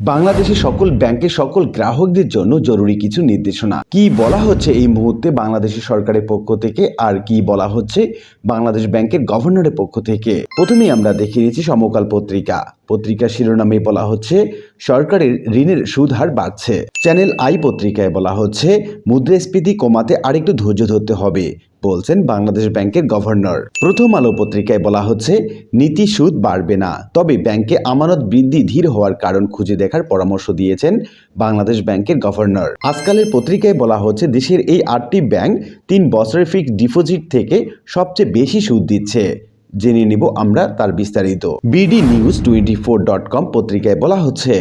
বাংলাদেশের সকল ব্যাংকের সকল গ্রাহকদের জন্য জরুরি কিছু নির্দেশনা। কি বলা হচ্ছে এই মুহূর্তে বাংলাদেশের সরকারের পক্ষ থেকে? আর কি বলা হচ্ছে বাংলাদেশ ব্যাংকের গভর্নরের পক্ষ থেকে? প্রথমেই আমরা দেখে নিয়েছি সমকাল পত্রিকা। পত্রিকার শিরোনামে বলা হচ্ছে সরকারের ঋণের সুদ হার বাড়ছে। চ্যানেল আই পত্রিকায় বলা হচ্ছে, মুদ্রাস্ফীতি কমাতে আরেকটু ধৈর্য ধরতে হবে, বলছেন বাংলাদেশ ব্যাংকের গভর্নর। প্রথম আলো পত্রিকায় বলা হচ্ছে, নীতি সুদ বাড়বে না, তবে ব্যাংকে আমানত বৃদ্ধি ধীর হওয়ার কারণ খুঁজে দেখার পরামর্শ দিয়েছেন বাংলাদেশ ব্যাংকের গভর্নর। আজকালের পত্রিকায় বলা হচ্ছে, দেশের এই আটটি ব্যাংক তিন বছরের ফিক্সড ডিপোজিট থেকে সবচেয়ে বেশি সুদ দিচ্ছে। জেনে নিব আমরা তার বিস্তারিত। BD news twenty four dot com পত্রিকায় বলা হচ্ছে,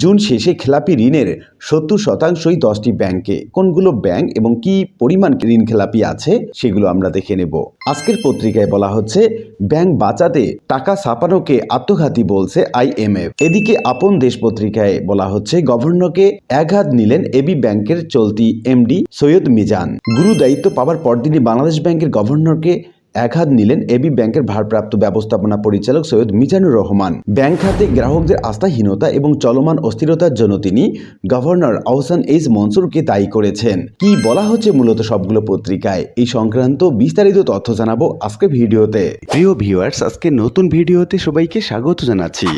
জুন শেষে খেলাপি ঋণের সত্তর শতাংশই দশটি ব্যাংকে। কোনগুলো ব্যাংক এবং কি পরিমাণ ঋণ খেলাপি আছে সেগুলো আমরা দেখে নেব। আজকের পত্রিকায় বলা হচ্ছে, ব্যাংক বাঁচাতে টাকা ছাপানোকে আত্মঘাতী বলছে আইএমএফ এদিকে আপন দেশ পত্রিকায় বলা হচ্ছে, গভর্নরকে একঘাত নিলেন এবি ব্যাংকের চলতি এমডি সৈয়দ মিজান। গুরু দায়িত্ব পাওয়ার পরদিনই বাংলাদেশ ব্যাংকের গভর্নরকে একহাত নিলেন এবি ব্যাংকের ভারপ্রাপ্ত ব্যবস্থাপনা পরিচালক সৈয়দ মিজানুর রহমান। ব্যাংক খাতে গ্রাহকদের আস্থাহীনতা এবং চলমান অস্থিরতার জন্য তিনি গভর্নর আহসান এইচ মনসুরকে দায়ী করেছেন। কি বলা হচ্ছে মূলত সবগুলো পত্রিকায়? এই সংক্রান্ত বিস্তারিত তথ্য জানাব আজকে ভিডিওতে। প্রিয় ভিউয়ার্স, আজকে নতুন ভিডিওতে সবাইকে স্বাগত জানাচ্ছি।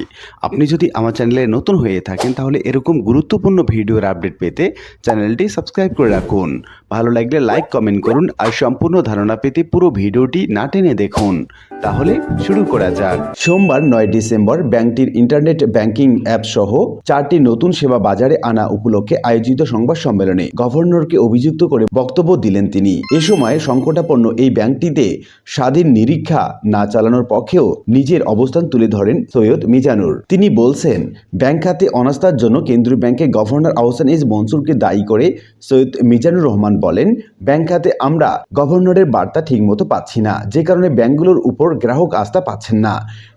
আপনি যদি আমার চ্যানেলে নতুন হয়ে থাকেন, তাহলে এরকম গুরুত্বপূর্ণ ভিডিওর আপডেট পেতে চ্যানেলটি সাবস্ক্রাইব করে রাখুন। ভালো লাগলে লাইক, কমেন্ট করুন আর সম্পূর্ণ ধারণা পেতে পুরো ভিডিওটি না টেনে দেখুন। তাহলে শুরু করা যাক। সোমবার নয় ডিসেম্বর ব্যাংকটির ইন্টারনেট ব্যাংকিং অ্যাপ সহ চারটি নতুন সেবা বাজারে আনা উপলক্ষে আয়োজিত সংবাদ সম্মেলনে গভর্নরকে অভিযুক্ত করে বক্তব্য দিলেন তিনি। এ সময় সংকটাপন্ন এই ব্যাংকটিতে স্বাধীন নিরীক্ষা না চালানোর পক্ষেও নিজের অবস্থান তুলে ধরেন সৈয়দ মিজানুর। তিনি বলছেন, ব্যাংক খাতে অনাস্থার জন্য কেন্দ্রীয় ব্যাংকের গভর্নর আহসান ইস মনসুরকে দায়ী করে সৈয়দ মিজানুর রহমান বলেন, ব্যাংক খাতে আমরা গভর্নরের বার্তা ঠিকমতো পাচ্ছি না। যে কারণে ব্যাংকগুলোর উপর গ্রাহক আস্থা পাচ্ছেন না।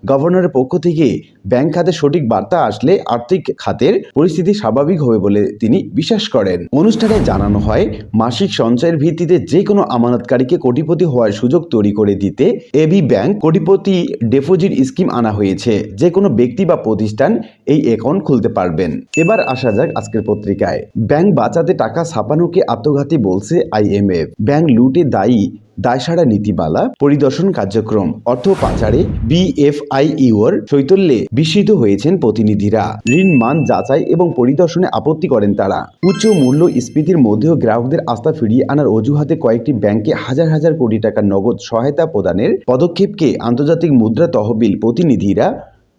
গভর্নরের পক্ষ থেকে ব্যাংক খাতে সঠিক বার্তা আসলে আর্থিক খাতের পরিস্থিতি স্বাভাবিক হবে বলে তিনি বিশ্বাস করেন। অনুষ্ঠানে জানানো হয়, মাসিক সঞ্চয়ের ভিত্তিতে যে কোনো আমানতকারীকে কোটিপতি হওয়ার সুযোগ তৈরি করে দিতে এবি ব্যাংক কোটিপতি ডেপোজিট স্কিম আনা হয়েছে। যে কোনো ব্যক্তি বা প্রতিষ্ঠান এই অ্যাকাউন্ট খুলতে পারবেন। এবার আসা যাক আজকের পত্রিকায়। ব্যাংক বাঁচাতে টাকা ছাপানোকে আত্মঘাতী বলছে আইএমএফ ব্যাংক লুটে দায়ী দায়সারা নীতিমালা পরিদর্শন কার্যক্রম অর্থ পাচারে বিএফআইইউর চৈতন্যে বিস্মিত হয়েছেন প্রতিনিধিরা। ঋণ মান যাচাই এবং পরিদর্শনে আপত্তি করেন তারা। উচ্চ মূল্য স্ফীতির মধ্যেও গ্রাহকদের আস্থা ফিরিয়ে আনার অজুহাতে কয়েকটি ব্যাংকে হাজার হাজার কোটি টাকার নগদ সহায়তা প্রদানের পদক্ষেপকে আন্তর্জাতিক মুদ্রা তহবিল প্রতিনিধিরা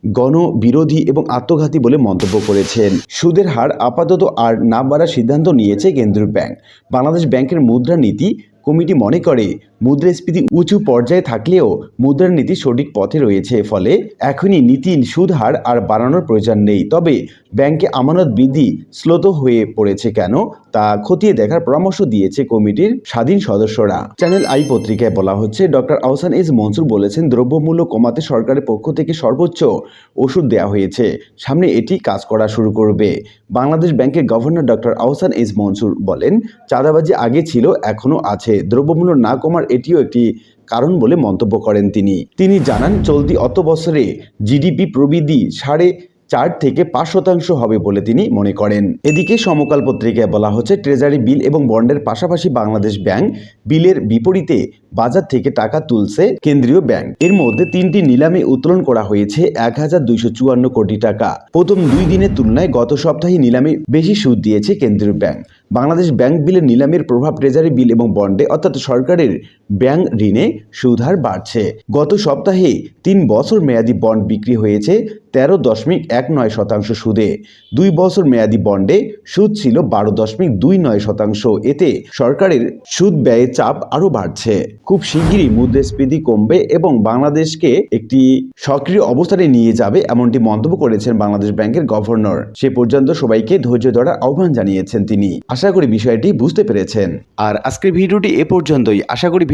গণবিরোধী এবং আত্মঘাতী বলে মন্তব্য করেছেন। সুদের হার আপাতত আর না বাড়ার সিদ্ধান্ত নিয়েছে কেন্দ্রীয় ব্যাংক। বাংলাদেশ ব্যাংকের মুদ্রা নীতি কমিটি মনে করে মুদ্রাস্ফীতি উঁচু পর্যায়ে থাকলেও মুদ্রানীতি সঠিক পথে রয়েছে, ফলে এখনই নীতি সুদ হার আর বাড়ানোর প্রয়োজন নেই। তবে ব্যাংকে আমানত বৃদ্ধি স্লোত হয়ে পড়েছে কেন? তা খতিয়ে দেখার পরামর্শ দিয়েছে কমিটির স্বাধীন সদস্যরা। চ্যানেল আই পত্রিকায় বলা হচ্ছে, ডক্টর আহসান এস মনসুর বলেছেন, দ্রব্যমূল্য কমাতে সরকারের পক্ষ থেকে সর্বোচ্চ ওষুধ দেওয়া হয়েছে। সামনে এটি কাজ করা শুরু করবে। বাংলাদেশ ব্যাংকের governor doctor Ahsan S Mansur বলেন, চাঁদাবাজি আগে ছিল, এখনও আছে। দ্রব্যমূল্য না কমার এটিও একটি কারণ বলে মন্তব্য করেন তিনি। তিনি জানান, চলতি অত বছরে জিডিপি প্রবৃদ্ধি সাড়ে চার থেকে পাঁচ শতাংশ হবে বলে তিনি মনে করেন। এদিকে সমকাল পত্রিকায় বলা হচ্ছে, ট্রেজারি বিল এবং বন্ডের পাশাপাশি বাংলাদেশ ব্যাংক বিলের বিপরীতে বাজার থেকে টাকা তুলছে কেন্দ্রীয় ব্যাংক। এর মধ্যে তিনটি নিলামে উত্তোলন করা হয়েছে, এক হাজার দুইশো চুয়ান্ন কোটি টাকা। প্রথম দুই দিনের তুলনায় গত সপ্তাহে নিলামে বেশি সুদ দিয়েছে কেন্দ্রীয় ব্যাংক। বাংলাদেশ ব্যাংক বিলের নিলামের প্রভাব ট্রেজারি বিল এবং বন্ডে অর্থাৎ সরকারের ব্যাংক ঋণে সুদহার বাড়ছে। গত সপ্তাহে তিন বছর মেয়াদি বন্ড বিক্রি হয়েছে তেরো দশমিক এক নয় শতাংশ সুদে। দুই বছর মেয়াদি বন্ডে সুদ ছিল বারো দশমিক দুই নয় শতাংশ। এতে সরকারের সুদ ব্যয়ের চাপ আরও বাড়ছে। খুব শিগগিরই মুদ্রাস্ফীতি কমবে এবং বাংলাদেশকে একটি সক্রিয় অবস্থানে নিয়ে যাবে এমনটি মন্তব্য করেছেন বাংলাদেশ ব্যাংকের গভর্নর। সে পর্যন্ত সবাইকে ধৈর্য ধরার আহ্বান জানিয়েছেন তিনি। আশা করি বিষয়টি বুঝতে পেরেছেন। আর আজকের ভিডিওটি এ পর্যন্তই। আশা করি